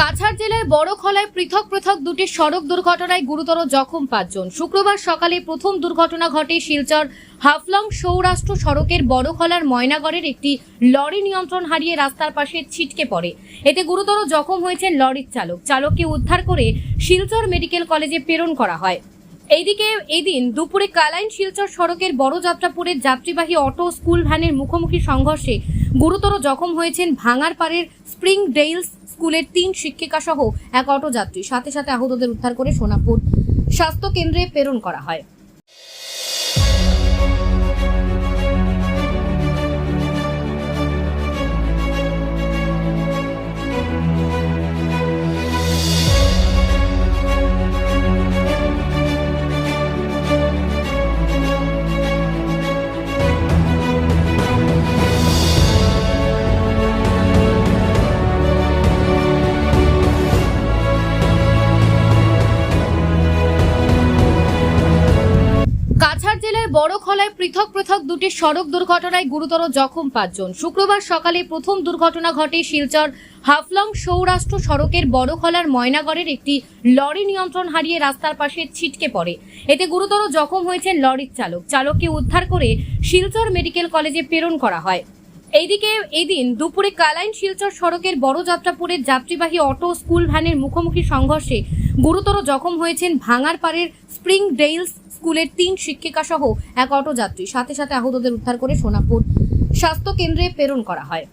কাছাড় জেলার বড় খলায় পৃথক পৃথক দুটি সড়ক দুর্ঘটনায় গুরুতর জখম পাঁচজন। শুক্রবার সকালে প্রথম দুর্ঘটনা ঘটে শিলচর হাফলং সৌরাষ্ট্র সড়কের বড় খলার ময়নাগড়ের একটি লরি নিয়ন্ত্রণ হারিয়ে রাস্তার পাশে ছিটকে পড়ে। এতে গুরুতর জখম হয়েছেন লরির চালক। চালককে উদ্ধার করে শিলচর মেডিকেল কলেজে প্রেরণ করা হয়। এইদিকে এদিন দুপুরে কালাইন শিলচর সড়কের বড় যাত্রাপুরের যাত্রীবাহী অটো স্কুল ভ্যানের মুখোমুখি সংঘর্ষে গুরুতর জখম হয়েছেন ভাঙার ভাঙারপাড়ের স্প্রিং ডেইলস স্কুলের তিন শিক্ষিকা সহ এক অটো যাত্রী সাথে সাথে আহতদের উদ্ধার করে সোনাপুর স্বাস্থ্য কেন্দ্রে প্রেরণ করা হয়। কাছাড় বড় খলায় পৃথক পৃথক দুটি সড়ক দুর্ঘটনায় গুরুতর জখম পাঁচজন। শুক্রবার সকালে প্রথম দুর্ঘটনা ঘটে শিলচর হাফলং সৌরাষ্ট্র সড়কের বড় খলার ময়নাগড়ের একটি লরি নিয়ন্ত্রণ হারিয়ে রাস্তার পাশে ছিটকে পড়ে। এতে গুরুতর জখম হয়েছেন লরির চালক। চালককে উদ্ধার করে শিলচর মেডিকেল কলেজে প্রেরণ করা হয়। এইদিকে এদিন দুপুরে কালাইন শিলচর সড়কের বড় যাত্রাপুরের যাত্রীবাহী অটো স্কুল ভ্যানের মুখোমুখি সংঘর্ষে গুরুতর জখম হয়েছেন ভাঙার ভাঙারপাড়ের স্প্রিং ডেইলস স্কুলের তিন শিক্ষিকা সহ এক অটো যাত্রী সাথে সাথে আহতদের উদ্ধার করে সোনাপুর স্বাস্থ্য কেন্দ্রে প্রেরণ করা হয়।